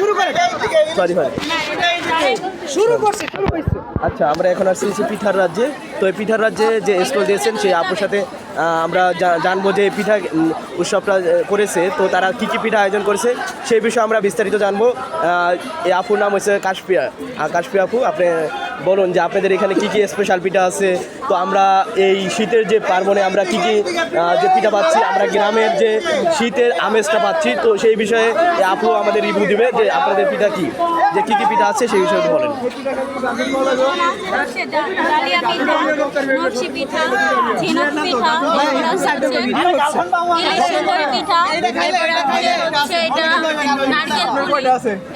শুরু করে সরি ভাই। শুরু করছে শুরু হয়েছে আচ্ছা আমরা এখন আসছি হচ্ছে পিঠার রাজ্যে। তো এই পিঠার রাজ্যে যে স্টল দিয়েছেন সেই আপুর সাথে আমরা জানব যে পিঠা উৎসবটা করেছে। তো তারা কি কি পিঠা আয়োজন করেছে সেই বিষয়ে আমরা বিস্তারিত জানব। এই আপুর নাম হচ্ছে কাশপিয়া কাশপিয়া আপু আপনি বলুন যে আপনাদের এখানে কি কি স্পেশাল পিঠা আছে তো আমরা এই শীতের যে পার্বণে আমরা কি কি যে পিঠা পাচ্ছি আমরা গ্রামের যে শীতের আমেজটা পাচ্ছি তো সেই বিষয়ে আপু আমাদের রিভিউ দিবে যে আপনাদের পিঠা কি যে কি কি পিঠা আছে সেই বিষয়ে বলেন।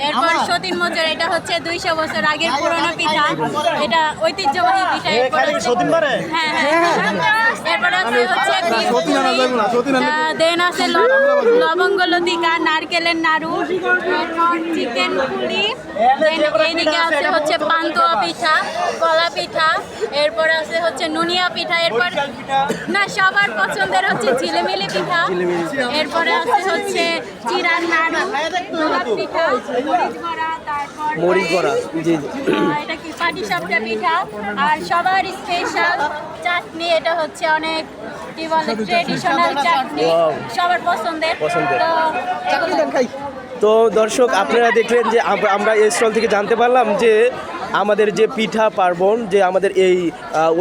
এরপরে সতীন এটা হচ্ছে দুইশো বছর আগের পুরনো পিঠা। এটা ঐতিহ্যবাহী পিঠা। এরপর হ্যাঁ হ্যাঁ হচ্ছে দেন আছে লবঙ্গ লতিকা নারকেলের নাড়ু চিকেন দেন এইদিকে আছে হচ্ছে পান্তুয়া পিঠা কলা পিঠা এরপর আছে হচ্ছে নুনিয়া পিঠা এরপর না সবার পছন্দের হচ্ছে ঝিলিমিলি পিঠা এরপরে আছে হচ্ছে চিরার নাড়ু পিঠা মরিচ মরিচ বড়া জি এটা কি পাটি সাপটা পিঠা? আর সবার স্পেশাল চাটনি এটা হচ্ছে অনেক কি বলে ট্রেডিশনাল চাটনি। সবার পছন্দের। পছন্দের। তো দর্শক আপনারা দেখলেন যে আমরা এই স্টল থেকে জানতে পারলাম যে আমাদের যে পিঠা পার্বণ যে আমাদের এই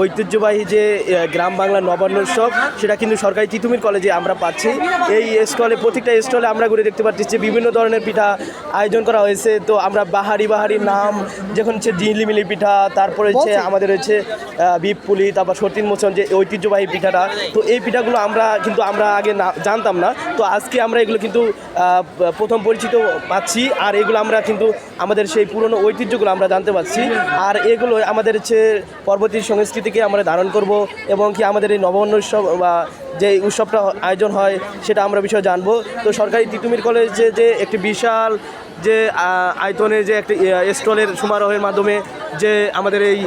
ঐতিহ্যবাহী যে গ্রাম বাংলা নবান্ন উৎসব সেটা কিন্তু সরকারি তিতুমির কলেজে আমরা পাচ্ছি। এই স্টলে প্রত্যেকটা স্টলে আমরা ঘুরে দেখতে পাচ্ছি যে বিভিন্ন ধরনের পিঠা আয়োজন করা হয়েছে। তো আমরা বাহারি বাহারি নাম যখন হচ্ছে ঝিলিমিলি পিঠা তারপরে হচ্ছে আমাদের হচ্ছে বিপ পুলি তারপর সতীন মোচন যে ঐতিহ্যবাহী পিঠাটা তো এই পিঠাগুলো আমরা কিন্তু আমরা আগে না জানতাম না। তো আজকে আমরা এগুলো কিন্তু প্রথম পরিচিত পাচ্ছি আর এগুলো আমরা কিন্তু আমাদের সেই পুরনো ঐতিহ্যগুলো আমরা জানতে পারছি। আর এগুলো আমাদের হচ্ছে পরবর্তী সংস্কৃতিকে আমরা ধারণ করব এবং কি আমাদের এই নবান্ন উৎসব বা যে উৎসবটা আয়োজন হয় সেটা আমরা বিষয়ে জানব। তো সরকারি তিতুমির কলেজে যে একটি বিশাল যে আহ, আয়তনের যে একটি স্টলের সমারোহের মাধ্যমে যে আমাদের এই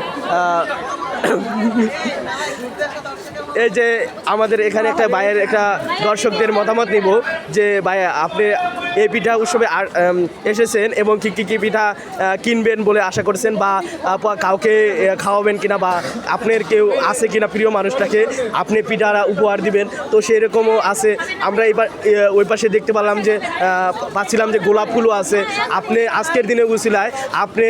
এই যে আমাদের এখানে একটা বাইরের একটা দর্শকদের মতামত নিব যে ভাইয়া আপনি এই পিঠা উৎসবে এসেছেন এবং কী কী কী পিঠা কিনবেন বলে আশা করছেন বা কাউকে খাওয়াবেন কিনা বা আপনার কেউ আছে কিনা প্রিয় মানুষটাকে আপনি পিঠারা উপহার দিবেন। তো সেই রকমও আছে। আমরা এবার ওই পাশে দেখতে পেলাম যে পাচ্ছিলাম যে গোলাপ ফুলও আছে। আপনি আজকের দিনে উচিলায় আপনি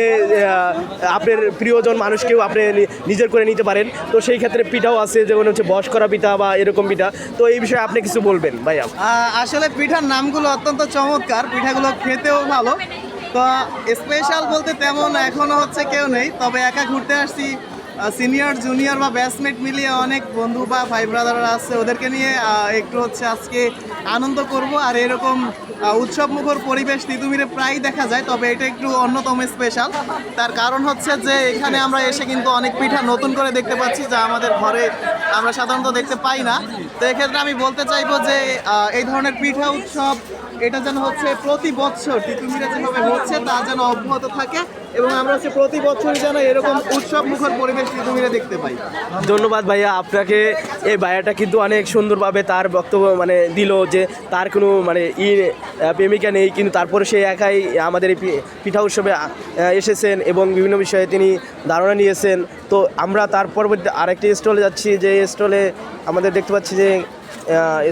আপনার প্রিয়জন মানুষকেও আপনি নিজের করে নিতে পারেন। তো সেই ক্ষেত্রে পিঠাও আছে, যেমন হচ্ছে বস করা পিঠা বা এরকম পিঠা। তো এই বিষয়ে আপনি কিছু বলবেন, ভাইয়া। আসলে পিঠার নামগুলো অত্যন্ত চমৎকার, পিঠাগুলো খেতেও ভালো। তো স্পেশাল বলতে তেমন এখনও হচ্ছে কেউ নেই, তবে একা ঘুরতে আসছি। সিনিয়র জুনিয়র বা ব্যাচমেট মিলিয়ে অনেক বন্ধু বা ভাই ব্রাদাররা আছে, ওদেরকে নিয়ে একটু হচ্ছে আজকে আনন্দ করব। আর এরকম উৎসব মুখর পরিবেশ তিতুমিরে প্রায় দেখা যায়, তবে এটা একটু অন্যতম স্পেশাল তার কারণ হচ্ছে যে, এখানে আমরা এসে কিন্তু অনেক পিঠা নতুন করে দেখতে পাচ্ছি, যা আমাদের ঘরে আমরা সাধারণত দেখতে পাই না। তো এক্ষেত্রে আমি বলতে চাইব যে এই ধরনের পিঠা উৎসব, এটা যেন হচ্ছে প্রতি বছর তিতুমিরে যেভাবে হচ্ছে, তা যেন অব্যাহত থাকে এবং আমরা হচ্ছে প্রতি বছরই যেন এরকম উৎসব মুখর পরিবেশ তিতুমিরে দেখতে পাই। ধন্যবাদ ভাইয়া, আপনাকে এই ভাইয়াটা কিন্তু অনেক সুন্দরভাবে তার বক্তব্য মানে দিল যে তার কোনো মানে ই প্রেমিকা নেই, কিন্তু তারপরে সে একাই আমাদের এই পিঠা উৎসবে এসেছেন এবং বিভিন্ন বিষয়ে তিনি ধারণা নিয়েছেন। তো আমরা তার পরবর্তী আরেকটি স্টলে যাচ্ছি, যে স্টলে আমাদের দেখতে পাচ্ছি যে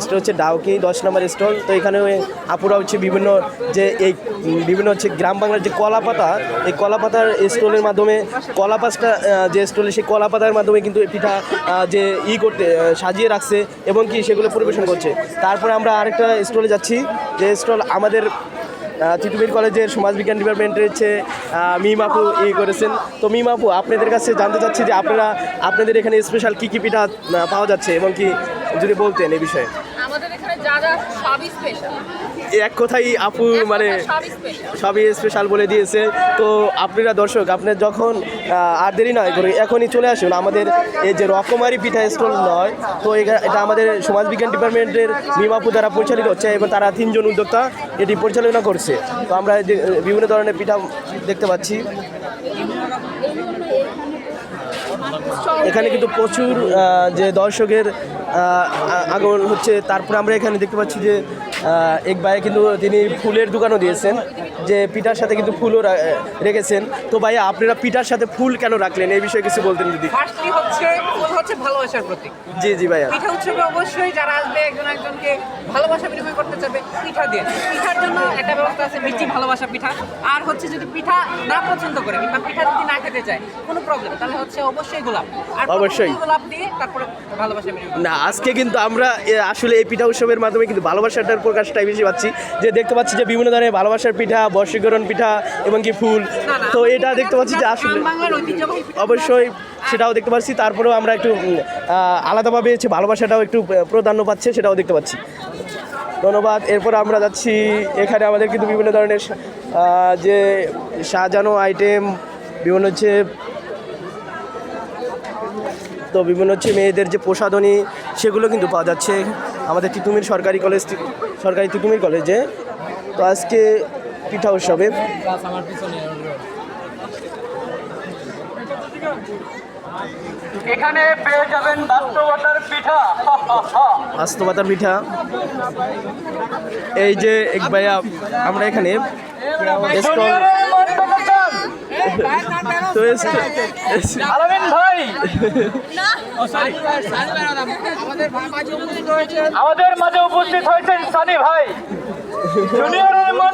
স্টল হচ্ছে ডাউকি, দশ নম্বর স্টল তো এখানে আপুরা হচ্ছে বিভিন্ন যে এই বিভিন্ন হচ্ছে গ্রাম বাংলার যে কলা পাতা, এই কলা পাতার স্টলের মাধ্যমে, কলা পাতাটা যে স্টলে সেই কলা পাতার মাধ্যমে কিন্তু পিঠা যে ই করতে সাজিয়ে রাখছে এবং কি সেগুলো পরিবেশন করছে। তারপরে আমরা আরেকটা স্টলে যাচ্ছি, যে স্টল আমাদের তিতুমির কলেজের সমাজবিজ্ঞান ডিপার্টমেন্টের হচ্ছে আহ, মিম আপু ই করেছেন। তো মিম আপু আপনাদের কাছে জানতে চাচ্ছি যে আপনারা আপনাদের এখানে স্পেশাল কী কী পিঠা পাওয়া যাচ্ছে এবং কি যদি বলতেন এই বিষয়ে। আমাদের এখানে যা যা সবই স্পেশাল এক কথাই আপু মানে সবই স্পেশাল বলে দিয়েছে। তো আপনারা দর্শক আপনার যখন আর দেরি নয় করে এখনই চলে আসুন। আমাদের এই যে রকমারি পিঠা স্টল নয় তো এটা আমাদের সমাজবিজ্ঞান ডিপার্টমেন্টের মিমাপু দ্বারা পরিচালিত হচ্ছে এবং তারা তিনজন উদ্যোক্তা এটি পরিচালনা করছে। তো আমরা বিভিন্ন ধরনের পিঠা দেখতে পাচ্ছি। এখানে কিন্তু প্রচুর যে দর্শকের আগমন হচ্ছে। তারপর আমরা এখানে দেখতে পাচ্ছি যে এক ভাই কিন্তু তিনি ফুলের দোকানও দিয়েছেন। যে পিঠার সাথে কিন্তু ফুলও রেখেছেন। তো ভাইয়া আপনারা পিঠার সাথে ফুল কেন রাখলেন? এই বিষয়ে কিছু বলতেন ফার্স্টলি হচ্ছে হচ্ছে ভালোবাসার প্রতীক। জি জি ভাইয়া। পিঠা উৎসবে অবশ্যই যারা আসবে একজন একজনকে ভালোবাসা বিনিময় করতে চাবে পিঠা দিয়ে। পিঠার জন্য একটা ব্যবস্থা আছে মিষ্টি ভালোবাসা পিঠা। আর হচ্ছে যদি পিঠা না পছন্দ করে কিংবা পিঠা যদি না খেতে চায় কোনো প্রবলেম তাহলে হচ্ছে অবশ্যই গোলাপ। আর অবশ্যই। গোলাপ দিয়ে তারপরে ভালোবাসা বিনিময় না আজকে কিন্তু আমরা আসলে এই পিঠা উৎসবের মাধ্যমে কিন্তু ভালোবাসাটার প্রকাশটাই বেশি পাচ্ছি। যে দেখতে পাচ্ছি যে বিভিন্ন ধরনের ভালোবাসার পিঠা বর্ষীকরণ পিঠা এবং কি ফুল। তো এটা দেখতে পাচ্ছি যে আসলে অবশ্যই সেটাও দেখতে পাচ্ছি। তারপরেও আমরা একটু আলাদাভাবে হচ্ছে ভালোবাসাটাও একটু প্রাধান্য পাচ্ছে সেটাও দেখতে পাচ্ছি। ধন্যবাদ। এরপর আমরা যাচ্ছি এখানে আমাদের কিন্তু বিভিন্ন ধরনের যে সাজানো আইটেম বিভিন্ন হচ্ছে, তো বিভিন্ন হচ্ছে মেয়েদের যে প্রসাধনী, সেগুলো কিন্তু পাওয়া যাচ্ছে। আমাদের তিতুমির সরকারি কলেজ সরকারি তিতুমির কলেজে তো আজকে পিঠা উৎসবে এখানে পেয়ে যাবেন বাস্তবতার পিঠা। বাস্তবতার পিঠা। এই যে এক ভাইয়া আমরা এখানে তো আলামিন ভাই আমাদের মাঝে উপস্থিত হয়েছেন সানি ভাই। জুনিয়রের মন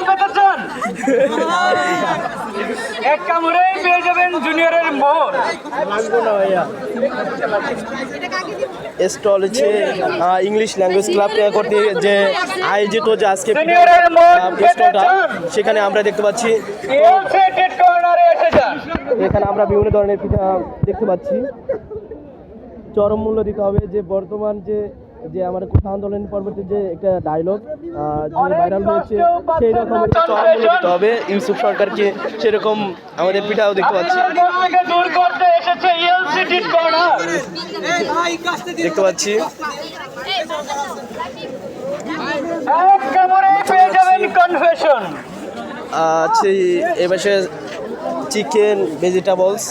এক কামড়েই পেয়ে যাবেন জুনিয়রের মোহর। স্টল হচ্ছে ইংলিশ ল্যাঙ্গুয়েজ ক্লাব করতে যে আয়োজিত যে আজকে সেখানে আমরা দেখতে পাচ্ছি। এখানে আমরা বিভিন্ন ধরনের পিঠা দেখতে পাচ্ছি। চরম মূল্য দিতে হবে যে বর্তমান যে যে আমাদের কোথা আন্দোলন পরবর্তী যে একটা ডায়লগ যে ভাইরাল হয়েছে সেই রকম একটা চরম মূল্য দিতে হবে। ইউসুফ সরকারকে সেরকম আমাদের পিঠাও দেখতে পাচ্ছি। দেখতে পাচ্ছি। এক কামড়েই পেয়ে যাবেন কনফেশন আছে এবারে চিকেন ভেজিটেবলস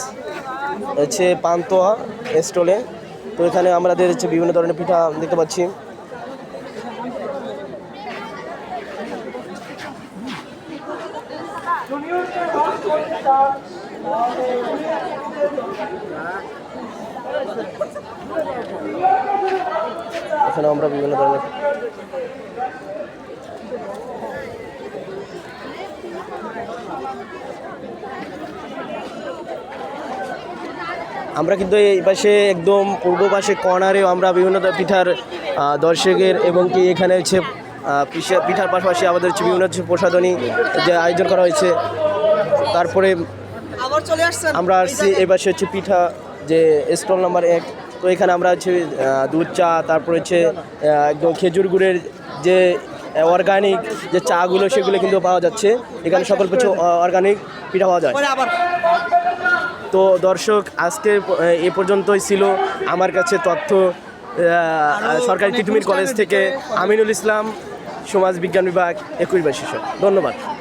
হচ্ছে পান্তোয়া, স্টলে। তো এখানে আমাদের হচ্ছে বিভিন্ন ধরনের পিঠা দেখতে পাচ্ছি। এখানে আমরা বিভিন্ন ধরনের আমরা কিন্তু এই পাশে একদম পূর্ব পাশে কর্নারেও আমরা বিভিন্ন পিঠার দর্শকের এবং কি এখানে হচ্ছে পিঠার পাশাপাশি আমাদের হচ্ছে বিভিন্ন হচ্ছে প্রসাধনী যে আয়োজন করা হয়েছে। তারপরে আমরা আসছি এই পাশে হচ্ছে পিঠা যে স্টল নাম্বার এক। তো এখানে আমরা হচ্ছে দুধ চা তারপরে হচ্ছে একদম খেজুর গুড়ের যে অর্গানিক যে চাগুলো সেগুলো কিন্তু পাওয়া যাচ্ছে। এখানে সকল কিছু অর্গানিক পিঠা পাওয়া যায়। তো দর্শক আজকে এ পর্যন্তই ছিল আমার কাছে তথ্য সরকারি তিতুমির কলেজ থেকে আমিনুল ইসলাম সমাজ বিজ্ঞান বিভাগ একুশ বাইশ ধন্যবাদ।